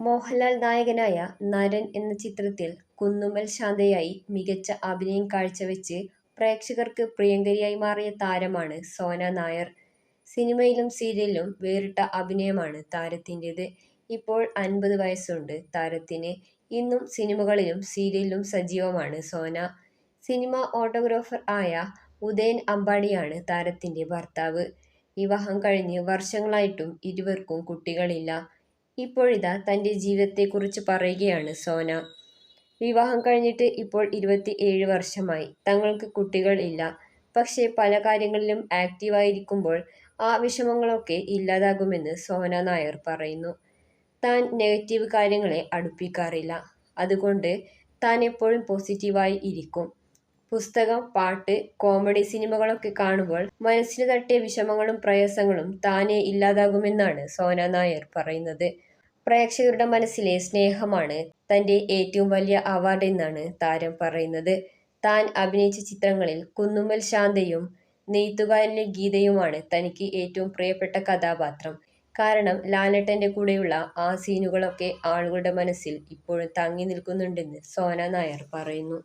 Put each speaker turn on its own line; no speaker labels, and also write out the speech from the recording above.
മോഹൻലാൽ നായകനായ നരൻ എന്ന ചിത്രത്തിൽ കുന്നുമൽ ശാന്തയായി മികച്ച അഭിനയം കാഴ്ചവെച്ച് പ്രേക്ഷകർക്ക് പ്രിയങ്കരിയായി മാറിയ താരമാണ് സോന നായർ. സിനിമയിലും സീരിയലിലും വേറിട്ട അഭിനയമാണ് താരത്തിന്റേത്. ഇപ്പോൾ അൻപത് വയസ്സുണ്ട് താരത്തിന്. ഇന്നും സിനിമകളിലും സീരിയലിലും സജീവമാണ് സോന. സിനിമ ഓട്ടോഗ്രാഫർ ആയ ഉദയൻ അമ്പാടിയാണ് താരത്തിന്റെ ഭർത്താവ്. വിവാഹം കഴിഞ്ഞ് വർഷങ്ങളായിട്ടും ഇരുവർക്കും കുട്ടികളില്ല. ഇപ്പോഴിതാ തന്റെ ജീവിതത്തെക്കുറിച്ച് പറയുകയാണ് സോന. വിവാഹം കഴിഞ്ഞിട്ട് ഇപ്പോൾ ഇരുപത്തി ഏഴ് വർഷമായി. തങ്ങൾക്ക് കുട്ടികൾ ഇല്ല. പക്ഷേ പല കാര്യങ്ങളിലും ആക്റ്റീവായിരിക്കുമ്പോൾ ആ വിഷമങ്ങളൊക്കെ ഇല്ലാതാകുമെന്ന് സോന നായർ പറയുന്നു. താൻ നെഗറ്റീവ് കാര്യങ്ങളെ അടുപ്പിക്കാറില്ല. അതുകൊണ്ട് താൻ എപ്പോഴും പോസിറ്റീവായി ഇരിക്കും. പുസ്തകം, പാട്ട്, കോമഡി സിനിമകളൊക്കെ കാണുമ്പോൾ മനസ്സിന് തട്ടിയ വിഷമങ്ങളും പ്രയാസങ്ങളും താനേ ഇല്ലാതാകുമെന്നാണ് സോന നായർ പറയുന്നത്. പ്രേക്ഷകരുടെ മനസ്സിലെ സ്നേഹമാണ് തന്റെ ഏറ്റവും വലിയ അവാർഡ് എന്നാണ് താരം പറയുന്നത്. താൻ അഭിനയിച്ച ചിത്രങ്ങളിൽ കുന്നുമ്മൽ ശാന്തയും നെയ്ത്തുകാരനിലെ ഗീതയുമാണ് തനിക്ക് ഏറ്റവും പ്രിയപ്പെട്ട കഥാപാത്രം. കാരണം ലാലേട്ടന്റെ കൂടെയുള്ള ആ സീനുകളൊക്കെ ആളുകളുടെ മനസ്സിൽ ഇപ്പോഴും തങ്ങി നിൽക്കുന്നുണ്ടെന്ന് സോന നായർ പറയുന്നു.